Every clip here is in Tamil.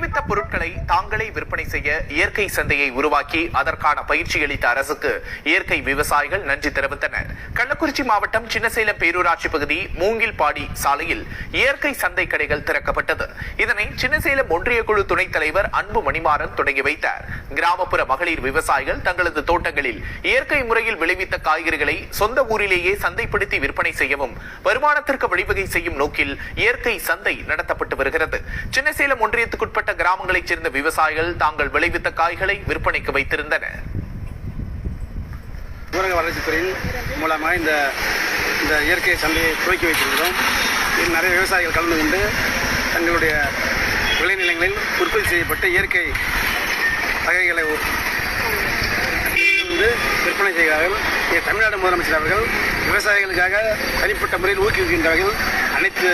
விளைவித்த பொருட்களை தாங்களே விற்பனை செய்ய இயற்கை சந்தையை உருவாக்கி அதற்கான பயிற்சி அளித்த அரசுக்கு இயற்கை விவசாயிகள் நன்றி தெரிவித்தனர். கள்ளக்குறிச்சி மாவட்டம் சின்னசேலம் பேரூராட்சி பகுதி மூங்கில்பாடி சாலையில் இயற்கை சந்தை கடைகள் திறக்கப்பட்டது. இதனை சின்னசேலம் ஒன்றிய குழு துணைத் தலைவர் அன்பு மணிமாறன் தொடங்கி வைத்தார். கிராமப்புற மகளிர் விவசாயிகள் தங்களது தோட்டங்களில் இயற்கை முறையில் விளைவித்த காய்கறிகளை சொந்த ஊரிலேயே சந்தைப்படுத்தி விற்பனை செய்யவும் வருமானத்திற்கு வழிவகை செய்யும் நோக்கில் இயற்கை சந்தை நடத்தப்பட்டு வருகிறது. சின்னசேலம் ஒன்றியத்துக்குட்பட்ட கிராமங்களைச் சேர்ந்த விவசாயிகள் தாங்கள் விளைவித்த காய்களை விற்பனைக்கு வைத்திருந்தனர். ஊரக வளர்ச்சித்துறையின் மூலமாக இந்த இந்த இயற்கை சந்தையை துவக்கி வைத்திருக்கிறோம். இதில் நிறைய விவசாயிகள் கலந்து கொண்டு தங்களுடைய விளைநிலங்களில் உற்பத்தி செய்யப்பட்ட இயற்கை வகைகளை வந்து விற்பனை செய்கிறார்கள். இங்கே தமிழ்நாடு முதலமைச்சர் அவர்கள் விவசாயிகளுக்காக தனிப்பட்ட முறையில் ஊக்குவிக்கின்ற வகையில் அனைத்து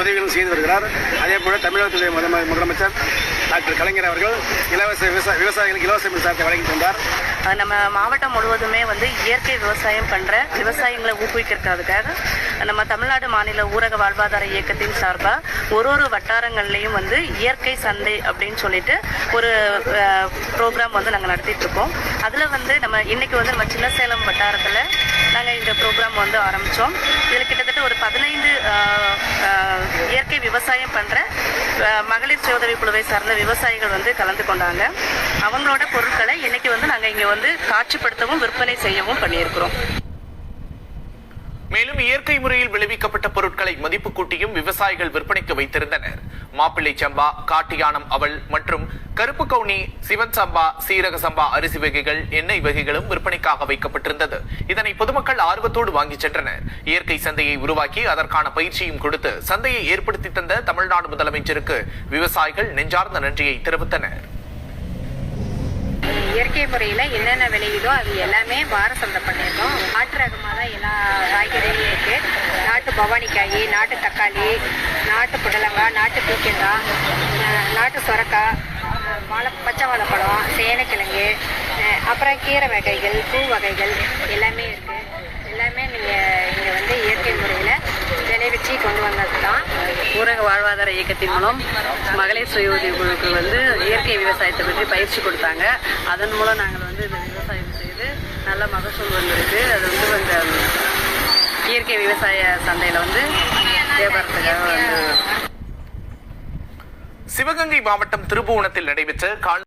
உதவிகளும் செய்து வருகிறார். அதே போல தமிழகத்துடைய முதல முதலமைச்சர் டாக்டர் கலைஞர் அவர்கள் இலவச விவசாய விவசாயிகளுக்கு இலவச மின்சாரத்தை வழங்கி தந்தார் நம்ம மாவட்டம் முழுவதுமே வந்து இயற்கை விவசாயம் பண்ணுற விவசாயிகளை ஊக்குவிக்கிறதுக்காக நம்ம தமிழ்நாடு மாநில ஊரக வாழ்வாதார இயக்கத்தின் சார்பாக ஒரு ஒரு வட்டாரங்கள்லையும் வந்து இயற்கை சந்தை அப்படின்னு சொல்லிட்டு ஒரு ப்ரோக்ராம் வந்து நாங்கள் நடத்திட்டு இருக்கோம். அதில் வந்து நம்ம இன்னைக்கு வந்து நம்ம சின்ன சேலம் வட்டாரத்தில் நாங்கள் இந்த ப்ரோக்ராம் வந்து ஆரம்பித்தோம் இதில் கிட்டத்தட்ட ஒரு பதினைந்து இயற்கை விவசாயம் பண்ணுற மகளிர் சுய உதவி குழுவை சார்ந்த விவசாயிகள் வந்து கலந்து கொண்டாங்க. அவங்களோட பொருட்களை இன்னைக்கு வந்து நாங்கள் இங்கே வந்து காட்சிப்படுத்தவும் விற்பனை செய்யவும் பண்ணியிருக்கிறோம். மேலும் இயற்கை முறையில் விளைவிக்கப்பட்ட பொருட்களை மதிப்பு கூட்டியும் விவசாயிகள் விற்பனைக்கு வைத்திருந்தனர். மாப்பிள்ளை சம்பா காட்டியானம் அவள் மற்றும் கருப்பு கவுனி சிவன் சம்பா சீரக சம்பா அரிசி வகைகள் எண்ணெய் வகைகளும் விற்பனைக்காக வைக்கப்பட்டிருந்தது. இதனை பொதுமக்கள் ஆர்வத்தோடு வாங்கிச் சென்றனர். இயற்கை சந்தையை உருவாக்கி அதற்கான பயிற்சியும் கொடுத்து சந்தையை ஏற்படுத்தி தந்த தமிழ்நாடு முதலமைச்சருக்கு விவசாயிகள் நெஞ்சார்ந்த நன்றியை தெரிவித்தனர். இயற்கை முறையில் என்னென்ன விளையுதோ அது எல்லாமே வார சந்தை பண்ணியிருக்கோம். நாட்டு ரகமாக தான் எல்லா காய்கறியும் இருக்குது நாட்டு பவானிக்காய் நாட்டு தக்காளி நாட்டு புடலங்காய் நாட்டு பீக்கங்காய் நாட்டு சுரக்காய் வாழை பச்சை வாழைப்பழம் சேனைக்கிழங்கு அப்புறம் கீரை வகைகள் பூ வகைகள் எல்லாமே இருக்குது எல்லாமே நீங்கள் இங்கே வந்து இயற்கை முறையில் விளைவிச்சு கொண்டு வந்தது தான் ஊரக வாழ்வாதார இயக்கத்தின் மூலம் மகளிர் சுய உதவி குழுக்கள் வந்து இயற்கை விவசாயத்தை பற்றி பயிற்சி கொடுத்தாங்க. அதன் மூலம் நாங்கள் வந்து இந்த விவசாயம் செய்து நல்ல மகசூல் வந்திருக்கு. அது வந்து அந்த இயற்கை விவசாய சந்தையில் வந்து வியாபாரத்துக்காக வந்து சிவகங்கை மாவட்டம் திருபுவனத்தில் நடைபெற்ற கால்